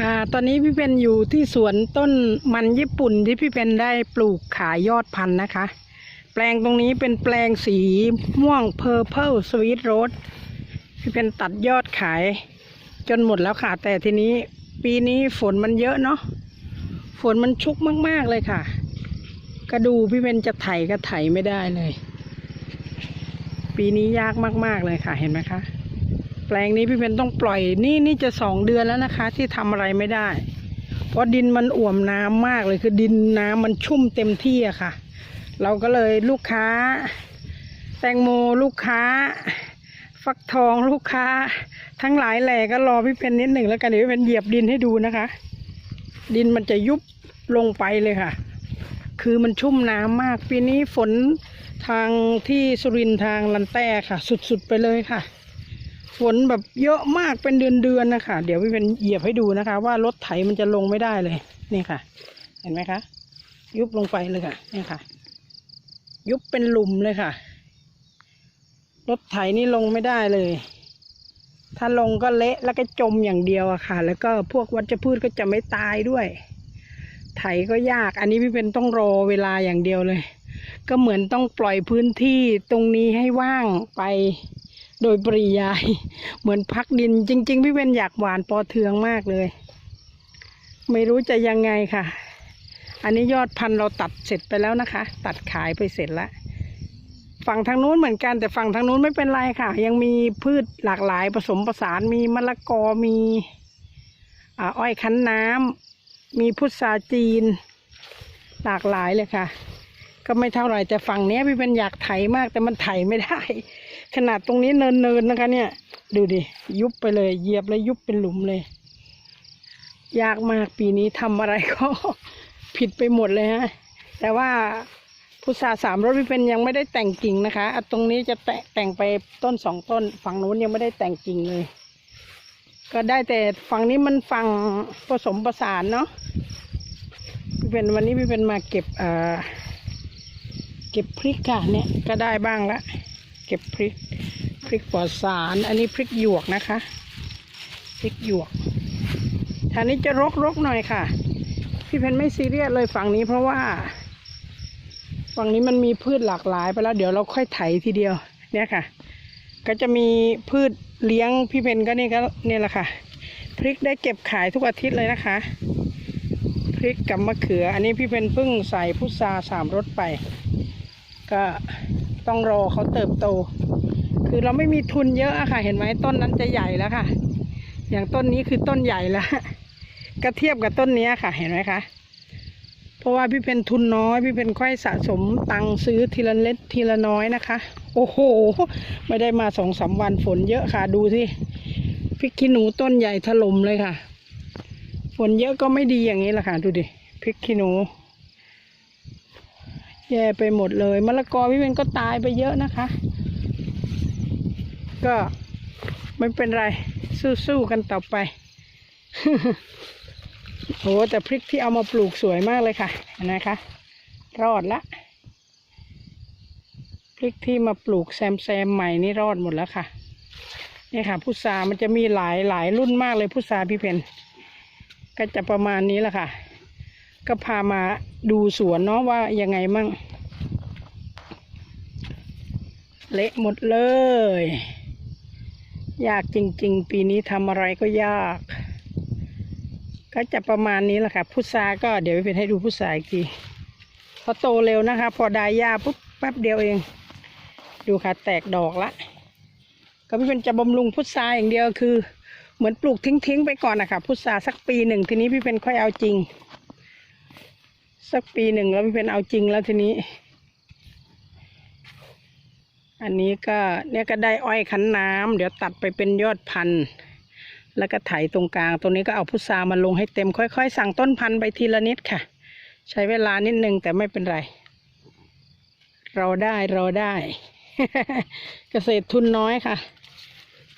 ค่ะ ตอนนี้พี่เป็นอยู่ที่สวนต้นมันญี่ปุ่นที่พี่เป็นได้ปลูกขายยอดพันธุ์นะคะ แปลงตรงนี้เป็นแปลงสีม่วง Purple Sweet Rose พี่เป็นตัดยอดขาย จนหมดแล้วค่ะ แต่ทีนี้ปีนี้ฝนมันเยอะเนาะฝนมันชุกมากๆเลยค่ะ กระดูพี่เป็นจะไถก็ไถไม่ได้เลย ปีนี้ยากมากๆเลยค่ะเห็นไหมคะ แปลงนี้พี่เป็นต้องปล่อยนี่นี่จะสองเดือนแล้วนะคะ ที่ทำอะไรไม่ได้ เพราะดินมันอ่วมน้ำมากเลยคือดินน้ำมันชุ่มเต็มที่อะค่ะ เราก็เลยลูกค้า แตงโมลูกค้า ฟักทองลูกค้า ทั้งหลายแหล่ก็รอพี่เพนนิดหนึ่งแล้วกันเดี๋ยวพี่เพนเหยียบดินให้ดูนะคะ ดินมันจะยุบลงไปเลยค่ะ คือมันชุ่มน้ำมากปีนี้ฝนทางที่สุรินทร์ทางลันแต้ค่ะ สุดๆไปเลยค่ะ ฝนแบบเยอะมากเป็นเดือนๆนะคะ เดี๋ยวพี่เป็นเหยียบให้ดูนะคะ ว่ารถไถมันจะลงไม่ได้เลย นี่ค่ะ เห็นไหมคะ ยุบลงไปเลยค่ะ นี่ค่ะ ยุบเป็นหลุมเลยค่ะ รถไถนี่ลงไม่ได้เลย ถ้าลงก็เละแล้วก็จมอย่างเดียวอะค่ะ แล้วก็พวกวัชพืชก็จะไม่ตายด้วย ไถก็ยาก อันนี้พี่เป็นต้องรอเวลาอย่างเดียวเลย ก็เหมือนต้องปล่อยพื้นที่ตรงนี้ให้ว่างไป โดยปริยาย เหมือนพักดิน จริง ๆ พี่เป็นอยากหวานปอเทืองมากเลย ไม่รู้จะยังไงค่ะ อันนี้ยอดพันธุ์เราตัดเสร็จไปแล้วนะคะ ตัดขายไปเสร็จแล้วฝั่งทางนู้นเหมือนกันแต่ฝั่งทางนู้นไม่เป็นไรค่ะ ยังมีพืชหลากหลายผสมผสานมีมะละกอมีอ้อยคั้นน้ำมีพุทราจีน หลากหลายเลยค่ะ ก็ไม่เท่าไหร่แต่ฝั่งนี้พี่เป็นอยากไถมากแต่มันไถไม่ได้ ขนาดตรงนี้เนินๆนะคะ เนี่ย ดูดิ ยุบไปเลย เหยียบแล้วยุบเป็นหลุมเลย ยากมากปีนี้ทำอะไรก็ ผิดไปหมดเลยฮะ แต่ว่าพุทราสามรสพี่เป็นยังไม่ได้แต่งกิ่งนะคะตรงนี้จะแต่แต่งไปต้นสองต้น ฝั่งนู้นยังไม่ได้แต่งกิ่งเลย ก็ได้แต่ฝั่งนี้มันฝั่งผสมประสานเนาะพี่เป็นวันนี้พี่เป็นมาเก็บเอ่อเก็บพริกค่ะเนี่ยก็ได้บ้างละ เก็บพริกพริกปลอดสาร อันนี้พริกหยวกนะคะ พริกหยวกทางนี้จะรกรกหน่อยค่ะ พี่เพนไม่ซีเรียสเลยฝั่งนี้เพราะว่า ฝั่งนี้มันมีพืชหลากหลายไปแล้ว เดี๋ยวเราค่อยไถทีเดียว เนี่ยค่ะ ก็จะมีพืชเลี้ยงพี่เพนก็นี่ก็เนี่ยแหละค่ะ พริกได้เก็บขายทุกอาทิตย์เลยนะคะ พริกกับมะเขือ อันนี้พี่เพนเพิ่งใส่พุทราสามรสไป ก็ ต้องรอเขาเติบโต คือเราไม่มีทุนเยอะอะค่ะ เห็นไหมต้นนั้นจะใหญ่แล้วค่ะ อย่างต้นนี้คือต้นใหญ่แล้วก็เทียบกับต้นนี้ค่ะ เห็นไหมคะ เพราะว่าพี่เป็นทุนน้อย พี่เป็นค่อยสะสมตังค์ซื้อทีละเล็กทีละน้อยนะคะ โอ้โห ไม่ได้มาสองสามวันฝนเยอะค่ะ ดูสิพริกขี้หนูต้นใหญ่ถล่มเลยค่ะ ฝนเยอะก็ไม่ดีอย่างนี้แหละค่ะ ดูดิพริกขี้หนู แย่ไปหมดเลยมะละกอพี่เป็นก็ตายไปเยอะนะคะ ก็ไม่เป็นไร สู้ๆกันต่อไปโอ้แต่พริกที่เอามาปลูกสวยมากเลยค่ะเห็นไหมคะ รอดละพริกที่มาปลูกแซมแซมใหม่นี่รอดหมดแล้วค่ะนี่ค่ะพุทรามันจะมีหลายหลายรุ่นมากเลยพุทราพี่เพนก็จะประมาณนี้แหละค่ะ ก็พามาดูสวนเนาะว่ายังไงมั่ง เละหมดเลย ยากจริง ๆ ปีนี้ทำอะไรก็ยาก ก็จะประมาณนี้แหละค่ะพุทราก็เดี๋ยวไปเป็นให้ดูพุทราอีกทีเขาโตเร็วนะคะ พอได้หญ้าปุ๊บแป๊บเดียวเอง ดูค่ะ แตกดอกละก็พี่เป็นจะบำรุงพุทราอย่างเดียวคือ เหมือนปลูกทิ้งๆไปก่อนนะคะพุทราสักปีหนึ่งทีนี้พี่เป็นค่อยเอาจริง สักปีหนึ่งแล้วพี่เป็นเอาจริงแล้วทีนี้ อันนี้ก็เนี่ยก็ได้อ้อยคั้นน้ำเดี๋ยวตัดไปเป็นยอดพันธุ์แล้วก็ไถตรงกลาง ตรงนี้ก็เอาพุทรามาลงให้เต็มค่อย ๆ สั่งต้นพันธุ์ไปทีละนิดค่ะ ใช้เวลานิดนึงแต่ไม่เป็นไร เราได้เราได้ เกษตรทุนน้อยค่ะ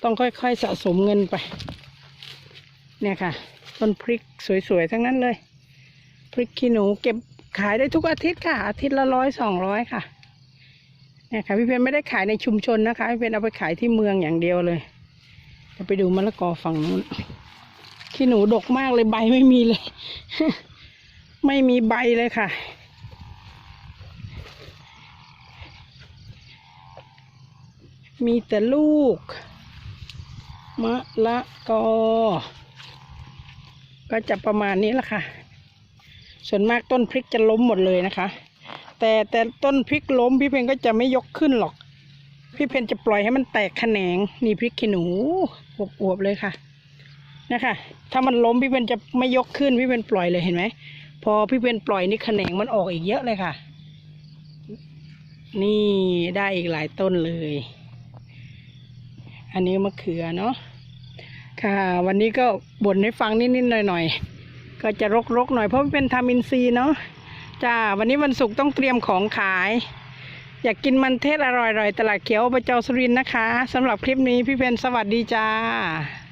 ต้องค่อยๆสะสมเงินไป เนี่ยค่ะ ต้นพริกสวยๆทั้งนั้นเลย พริกขี้หนูเก็บขายได้ทุกอาทิตย์ค่ะ อาทิตย์ละร้อยสองร้อยค่ะเนี่ยค่ะพี่เพนไม่ได้ขายในชุมชนนะคะพี่เพนเอาไปขายที่เมืองอย่างเดียวเลยเดี๋ยวไปดูมะละกอฝั่งนู้นขี้หนูดกมากเลยใบไม่มีเลย ไม่มีใบเลยค่ะ มีแต่ลูก มะละกอ ก็จะประมาณนี้แหละค่ะ ส่วนมากต้นพริกจะล้มหมดเลยนะคะ แต่แต่ต้นพริกล้มพี่เพนก็จะไม่ยกขึ้นหรอก พี่เพนจะปล่อยให้มันแตกแขนงนี่พริกขี้หนูอวบๆเลยค่ะนะคะ ถ้ามันล้มพี่เพนจะไม่ยกขึ้นพี่เพนปล่อยเลยเห็นไหมพอพี่เพนปล่อยนี่แขนงมันออกอีกเยอะเลยค่ะ นี่ได้อีกหลายต้นเลย อันนี้มะเขือเนาะค่ะ วันนี้ก็บ่นให้ฟังนิดๆหน่อยๆ ก็จะรกๆหน่อยเพราะมันเป็นทามินซีเนาะจ้าวันนี้วันศุกร์ต้องเตรียมของขาย อยากกินมันเทศอร่อยๆตลาดเขียวประจสุรินทร์นะคะสำหรับคลิปนี้พี่เพนสวัสดีจ้า